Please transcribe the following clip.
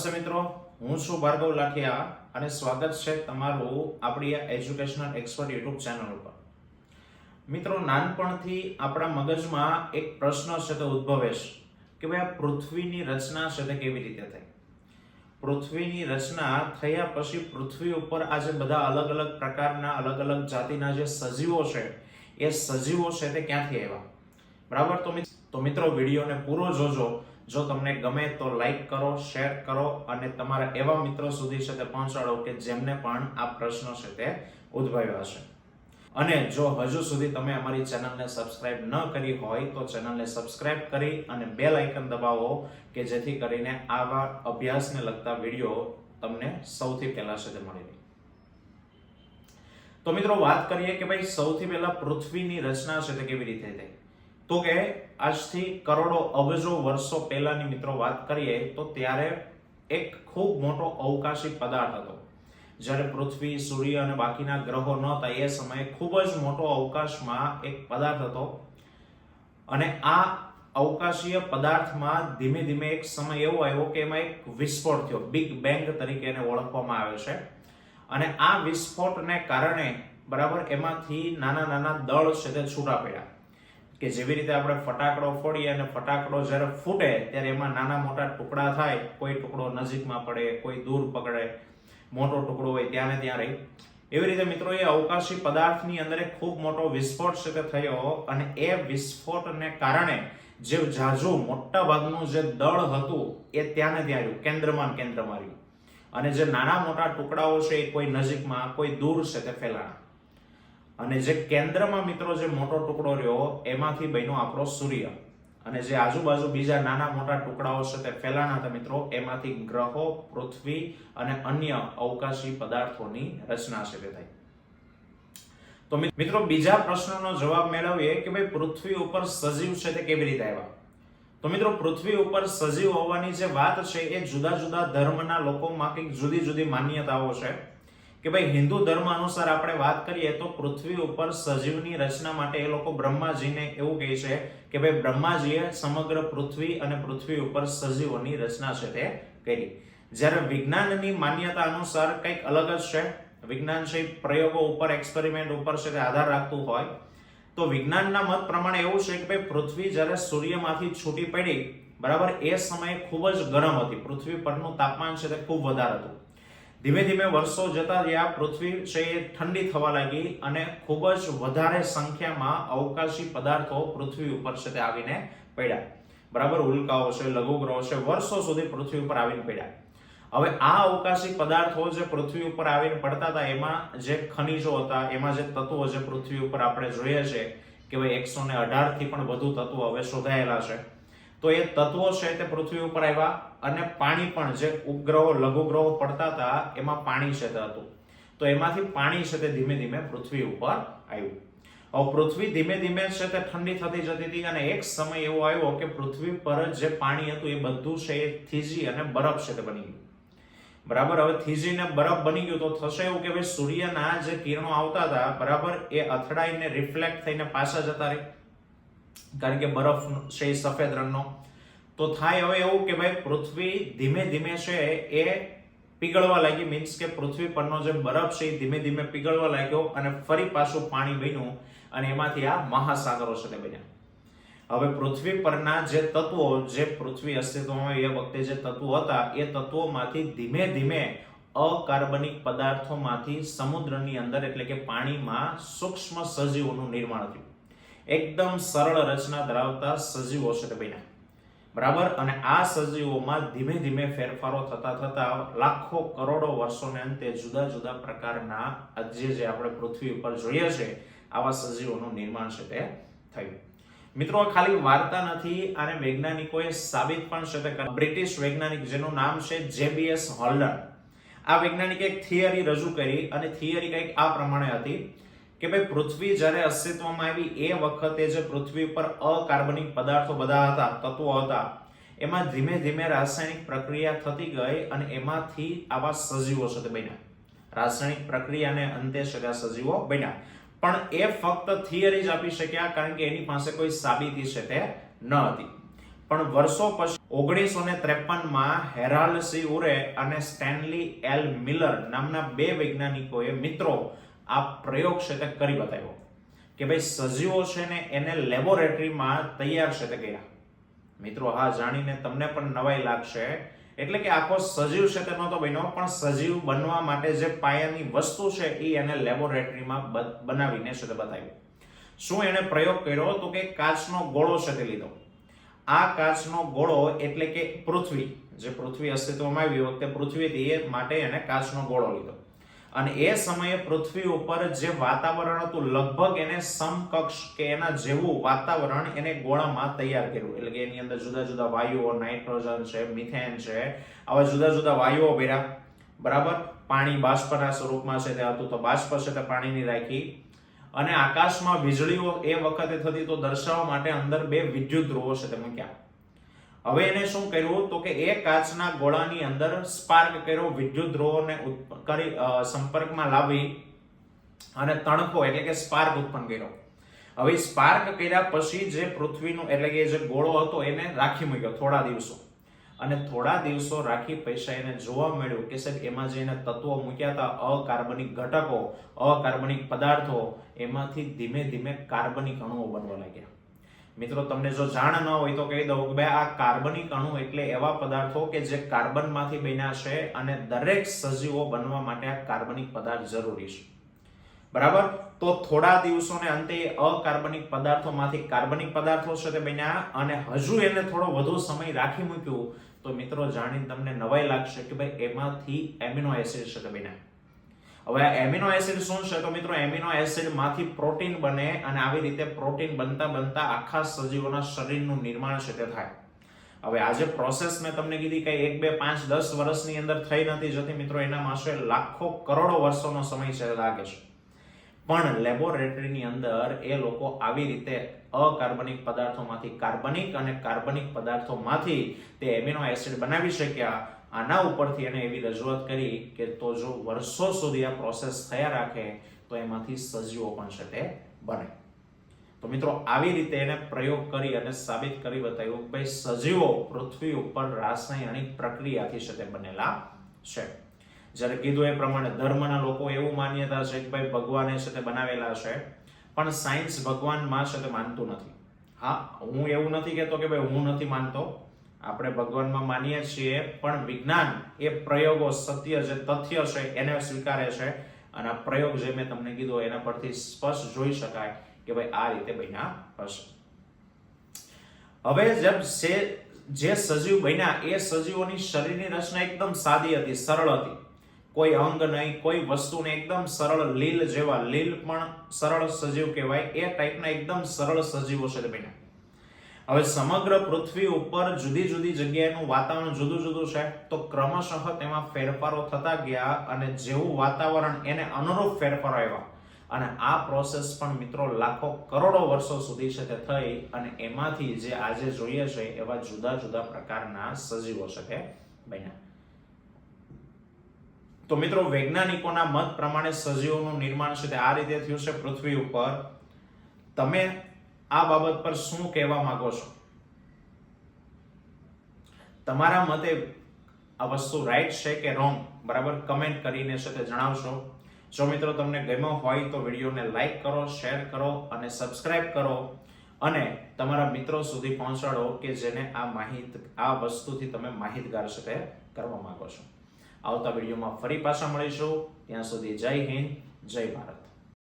નમસ્તે મિત્રો. હું છું ભાર્ગવ લાઠિયા અને સ્વાગત છે તમારું આપણી એજ્યુકેશનલ એક્સપર્ટ યુટ્યુબ ચેનલ ઉપર. મિત્રો, નાનપણથી આપણા મગજમાં એક પ્રશ્ન છે તે ઉદ્ભવે છે કે ભાઈ, આ પૃથ્વીની રચના છે તે કેવી રીતે થઈ? પૃથ્વીની રચના થયા પછી પૃથ્વી ઉપર આ જે બધા અલગ અલગ પ્રકારના, અલગ અલગ જાતિના જે સજીવો છે, એ સજીવો છે તે ક્યાંથી આવ્યા? બરાબર? તો તો મિત્રો, વિડીયોને પૂરો જોજો. જો તમને ગમે તો લાઈક કરો શેર કરો અને તમારા એવા મિત્રો સુધી તે પહોંચાડો કે જેમને પણ આ પ્રશ્નો છે તે ઉદ્ભવ્યો છે. અને જો હજુ સુધી તમે અમારી ચેનલને સબસ્ક્રાઇબ ન કરી હોય તો ચેનલને સબસ્ક્રાઇબ કરી અને બેલ આઇકન દબાવો કે જેથી કરીને આવા અભ્યાસને લગતા વીડિયો તમને સૌથી પહેલા તે મળી રહે. તો મિત્રો વાત કરીએ કે ભાઈ સૌથી પહેલા પૃથ્વીની રચના છે તે કેવી રીતે થઈ? તો કે આજથી કરોડો અબજો વર્ષો પહેલાની મિત્રો વાત કરીએ, તો ત્યારે એક ખૂબ મોટો અવકાશી પદાર્થ હતો. જ્યારે પૃથ્વી, સૂર્ય અને બાકીના ગ્રહો ન હતા, એ સમયે ખૂબ જ મોટો અવકાશમાં એક પદાર્થ હતો. અને આ અવકાશીય પદાર્થમાં ધીમે ધીમે એક સમય એવો આવ્યો કે એમાં એક વિસ્ફોટ થયો. બિગ બેંગ તરીકે એને ઓળખવામાં આવે છે. અને આ વિસ્ફોટને કારણે બરાબર એમાંથી નાના નાના દળ છે તે છૂટા પડ્યા. કે જેવી રીતે આપણે ફટાકડો ફોડીએ અને ફટાકડો જ્યારે ફૂટે ત્યારે એમાં નાના મોટા ટુકડા થાય, કોઈ ટુકડો નજીકમાં પડે, કોઈ દૂર પકડે, મોટો ટુકડો હોય ત્યાં ને ત્યાં રહી. એવી રીતે મિત્રો એ અવકાશી પદાર્થની અંદર એક ખૂબ મોટો વિસ્ફોટ છે થયો અને એ વિસ્ફોટને કારણે જે જાજુ મોટા ભાગનું જે દળ હતું એ ત્યાં ને ત્યાં રહ્યું, કેન્દ્રમાં કેન્દ્રમાં રહ્યું. અને જે નાના મોટા ટુકડાઓ છે એ કોઈ નજીકમાં, કોઈ દૂર છે તે ફેલાણા. અને જે કેન્દ્રમાં મિત્રો જે મોટો ટુકડો રહ્યો, એમાંથી બન્યો આપણો સૂર્ય. અને જે આજુબાજુ બીજા નાના મોટા ટુકડાઓ છે તે ફેલાણા હતા મિત્રો, એમાંથી ગ્રહો, પૃથ્વી અને અન્ય અવકાશી પદાર્થોની રચના છે તે થઈ. તો મિત્રો બીજા પ્રશ્નનો જવાબ મેળવીએ કે ભાઈ પૃથ્વી ઉપર સજીવ છે તે કેવી રીતે આવ્યા? તો મિત્રો પૃથ્વી ઉપર સજીવ હોવાની જે વાત છે એ જુદા જુદા ધર્મના લોકોમાં કંઈક જુદી જુદી માન્યતાઓ છે. કે ભાઈ હિન્દુ ધર્મ અનુસાર આપણે વાત કરીએ તો પૃથ્વી ઉપર સજીવની રચના માટે એ લોકો બ્રહ્માજીને એવું કહે છે કે ભાઈ બ્રહ્માજીએ સમગ્ર પૃથ્વી અને પૃથ્વી ઉપર સજીવોની રચના છે તે કરી. જ્યારે વિજ્ઞાનની માન્યતા અનુસાર કંઈક અલગ જ છે. વિજ્ઞાન છે પ્રયોગો ઉપર એક્સપેરિમેન્ટ ઉપર છે તે આધાર રાખતું હોય. તો વિજ્ઞાનના મત પ્રમાણે એવું છે કે ભાઈ પૃથ્વી જ્યારે સૂર્યમાંથી છૂટી પડી, બરાબર એ સમયે ખૂબ જ ગરમ હતી. પૃથ્વી પરનું તાપમાન છે તે ખૂબ વધારે હતું. ધીમે ધીમે વર્ષો જતા રહ્યા પૃથ્વી છે એ ઠંડી થવા લાગી અને ખૂબ જ વધારે સંખ્યામાં અવકાશી પદાર્થો પૃથ્વી ઉપર છે તે આવીને પડ્યા. બરાબર, ઉલ્કાઓ છે, લઘુગ્રહો છે, વર્ષો સુધી પૃથ્વી ઉપર આવીને પડ્યા. હવે આ અવકાશી પદાર્થો જે પૃથ્વી ઉપર આવીને પડતા હતા, એમાં જે ખનિજો હતા, એમાં જે તત્વો જે પૃથ્વી ઉપર આપણે જોઈએ છે કે ભાઈ એકસો ને અઢારથી પણ વધુ તત્વો હવે શોધાયેલા છે. તો એ તત્વો છે તે પૃથ્વી ઉપર આવ્યા અને પાણી પણ જે ઉપગ્રહો, લઘુગ્રહો પડતા હતા, એમાં પાણી છે હતું. તો એમાંથી પાણી છે તે ધીમે ધીમે પૃથ્વી ઉપર આવ્યું. હવે પૃથ્વી ધીમે ધીમે છે તે ઠંડી થતી જતી હતી અને એક સમય એવો આવ્યો કે પૃથ્વી પર જે પાણી હતું એ બધું છે એ થીજી અને બરફ છે તે બની ગયું. બરાબર? હવે થીજીને બરફ બની ગયું તો થશે એવું કે ભાઈ સૂર્યના જે કિરણો આવતા હતા, બરાબર? એ અથડાઈને રિફ્લેક્ટ થઈને પાછા જતા રહે. કારણ કે બરફ છે સફેદ રંગનો. તો થાય હવે એવું કે ભાઈ પૃથ્વી ધીમે ધીમે છે એ પીગળવા લાગી. મીન્સ કે પૃથ્વી પરનો જે બરફ છે એ ધીમે ધીમે પીગળવા લાગ્યો અને ફરી પાછું પાણી બન્યું અને એમાંથી આ મહાસાગરો છે તે બન્યા. હવે પૃથ્વી પરના જે તત્વો, જે પૃથ્વી અસ્તિત્વમાં એ વખતે જે તત્વો હતા, એ તત્વોમાંથી ધીમે ધીમે અકાર્બનિક પદાર્થોમાંથી સમુદ્રની અંદર એટલે કે પાણીમાં સૂક્ષ્મ સજીવોનું નિર્માણ થયું. એકદમ સરળ રચના ધરાવતા સજીવો છે બન્યા. બરાબર? અને આ સજીવોમાં ધીમે ધીમે ફેરફારો થતા થતા લાખો કરોડો વર્ષોને અંતે જુદા જુદા પ્રકારના આજે જે આપણે પૃથ્વી ઉપર જોઈએ છે, આવા સજીવોનું નિર્માણ છે તે થયું. મિત્રો ખાલી વાર્તા નથી અને વૈજ્ઞાનિકોએ સાબિત પણ છે તે બ્રિટિશ વૈજ્ઞાનિક જેનું નામ છે જેબીએસ હોલ્ડર. આ વૈજ્ઞાનિકે એક થિયરી રજૂ કરી અને થિયરી કંઈક આ પ્રમાણે હતી. કે ભાઈ પૃથ્વી જ્યારે અસ્તિત્વમાં આવી એ વખતે જે પૃથ્વી પર અકાર્બનિક પદાર્થો બધા હતા, તત્વો હતા, એમાં ધીમે ધીમે રાસાયણિક પ્રક્રિયા થતી ગઈ અને એમાંથી આવા સજીવો છે તે બન્યા. રાસાયણિક પ્રક્રિયાને અંતે સગા સજીવો બન્યા. પણ એ ફક્ત થિયરી જ આપી શક્યા, કારણ કે એની પાસે કોઈ સાબિતી છે તે ન હતી. પણ વર્ષો પછી ઓગણીસો ને ત્રેપનમાં હેરાલ્ડ સી ઉરે અને સ્ટેનલી એલ મિલર નામના બે વૈજ્ઞાનિકોએ મિત્રો આ પ્રયોગ છે તે કરી બતાવ્યો કે ભાઈ સજીવો છે ને એને લેબોરેટરીમાં તૈયાર છે તે કર્યા મિત્રો હા જાણીને તમને પણ નવાઈ લાગશે. એટલે કે આખો સજીવ છે તે નહોતો બન્યો, પણ સજીવ બનવા માટે જે પાયાની વસ્તુ છે એ એને લેબોરેટરીમાં બનાવીને છે તે બતાવ્યું. શું એને પ્રયોગ કર્યો? તો કે કાચનો ગોળો છે તે લીધો. આ કાચનો ગોળો એટલે કે પૃથ્વી, જે પૃથ્વી અસ્તિત્વમાં આવી વખતે પૃથ્વી હતી માટે એને કાચનો ગોળો લીધો. અને એ સમયે પૃથ્વી ઉપર જે વાતાવરણ હતું, લગભગ એને સમકક્ષ કે એના જેવું વાતાવરણ એને ગોળામાં તૈયાર કર્યું. એટલે કે એની અંદર જુદા જુદા વાયુઓ, નાઇટ્રોજન છે, મિથેન છે, આવા જુદા જુદા વાયુઓ ભર્યા. બરાબર? પાણી બાષ્પના સ્વરૂપમાં છે તે હતું, તો બાષ્પ છે તે પાણીની રાખી. અને આકાશમાં વીજળીઓ એ વખતે થતી તો દર્શાવવા માટે અંદર બે વિદ્યુત ધ્રુવો છે તે મૂક્યા. હવે એને શું કર્યું? તો કે એ કાચના ગોળાની અંદર સ્પાર્ક કર્યો, વિદ્યુત ધ્રુવોને કરી સંપર્કમાં લાવી અને તણખો એટલે કે સ્પાર્ક ઉત્પન્ન કર્યો. હવે સ્પાર્ક કર્યા પછી જે પૃથ્વીનું એટલે કે જે ગોળો હતો એને રાખી મૂક્યો થોડા દિવસો. અને થોડા દિવસો રાખી પૈસા એને જોવા મળ્યું કે સાહેબ, એમાં જે એને તત્વો મૂક્યા હતા, અકાર્બનિક ઘટકો, અકાર્બનિક પદાર્થો, એમાંથી ધીમે ધીમે કાર્બનિક અણુઓ બનવા લાગ્યા. મિત્રો, તમને જો જાણ ન હોય તો કહી દઉં કે ભાઈ, આ કાર્બનિક અણુ એટલે એવા પદાર્થો કે જે કાર્બનમાંથી બન્યા છે અને દરેક સજીવો બનવા માટે આ કાર્બનિક પદાર્થ જરૂરી છે. બરાબર? તો થોડા દિવસોને અંતે અકાર્બનિક પદાર્થોમાંથી કાર્બનિક પદાર્થો છે તે બન્યા અને હજુ એને થોડો વધુ સમય રાખી મૂક્યું, તો મિત્રો, જાણીને તમને નવાઈ લાગશે કે ભાઈ, એમાંથી એમિનો એસિડ છે તે બન્યા. હવે એમિનો એસિડ શું છે? તો મિત્રો, એમિનો એસિડમાંથી પ્રોટીન બને અને આવી રીતે પ્રોટીન બનતા બનતા આખા સજીવોના શરીરનું નિર્માણ છે તે થાય. હવે આજે પ્રોસેસ મેં તમને કીધી કે એક, બે, પાંચ, દસ વર્ષની અંદર થઈ નથી જતી, મિત્રો, એના માસે લાખો કરોડો વર્ષોનો સમય છે લાગે છે. પણ લેબોરેટરીની અંદર એ લોકો આવી રીતે અકાર્બનિક પદાર્થોમાંથી કાર્બનિક અને કાર્બનિક પદાર્થોમાંથી તે એમિનો એસિડ બનાવી શક્યા. આના ઉપરથી એને એવી રજૂઆત કરી કે તો જો વર્ષો સુધી આ પ્રોસેસ થયા રાખે, તો એમાંથી સજીવો પણ છે તે બને. તો મિત્રો, આવી રીતે એને પ્રયોગ કરી અને સાબિત કરી બતાવ્યું કે ભાઈ, સજીવો પૃથ્વી ઉપર રાસાયણિક પ્રક્રિયાથી છે તે બનેલા છે. જ્યારે કીધું એ પ્રમાણે ધર્મના લોકો એવું માન્યતા છે કે ભાઈ, ભગવાને છે તે બનાવેલા છે, પણ સાયન્સ ભગવાનમાં છે તે માનતું નથી. હા, હું એવું નથી કહેતો કે ભાઈ, હું નથી માનતો. આપણે ભગવાનમાં માનીએ છીએ, પણ વિજ્ઞાન એ પ્રયોગો સત્ય જે તથ્ય છે એને સ્વીકારે છે. અને આ પ્રયોગ જે મેં તમને કીધો એના પરથી સ્પષ્ટ જોઈ શકાય કે ભાઈ આ રીતે બન્યા હશે. હવે જેમ સે જે સજીવ બન્યા, એ સજીવોની શરીરની રચના એકદમ સાદી હતી, સરળ હતી. કોઈ અંગ નહીં, કોઈ વસ્તુને એકદમ સરળ લીલ જેવા લીલ પણ સરળ સજીવ કહેવાય. એ ટાઈપના એકદમ સરળ સજીવો છે બન્યા. હવે સમગ્ર પૃથ્વી ઉપર જુદી જુદી જગ્યાએનું વાતાવરણ જુદું જુદું છે, તો ક્રમશઃ તેમાં ફેરફારો થતા ગયા અને જેવું વાતાવરણ એને અનુરૂપ ફેરફારો આવ્યા. અને આ પ્રોસેસ પણ મિત્રો લાખો કરોડો વર્ષો સુધી છે તે થઈ અને એમાંથી જે આજે જોઈએ છે એવા જુદા જુદા પ્રકારના સજીવો છે તે બન્યા. તો મિત્રો વૈજ્ઞાનિકોના મત પ્રમાણે સજીવોનું નિર્માણ છે તે આ રીતે થયું છે પૃથ્વી ઉપર. તમે આ બાબત પર શું કહેવા માંગો છો? તમારા મતે આ વસ્તુ રાઈટ છે કે રોંગ બરાબર? કમેન્ટ કરીને છે તે જણાવશો. જો મિત્રો તમને ગમ્યો હોય તો વિડીયોને લાઈક કરો શેર કરો અને સબસ્ક્રાઇબ કરો. અને તમારા મિત્રો સુધી પહોંચાડો કે જેને આ માહિત, આ વસ્તુથી તમે માહિતગાર છે કરવા માંગો છો. આવતા વિડીયોમાં ફરી પાછા મળીશું. ત્યાં સુધી જય હિન્દ, જય ભારત.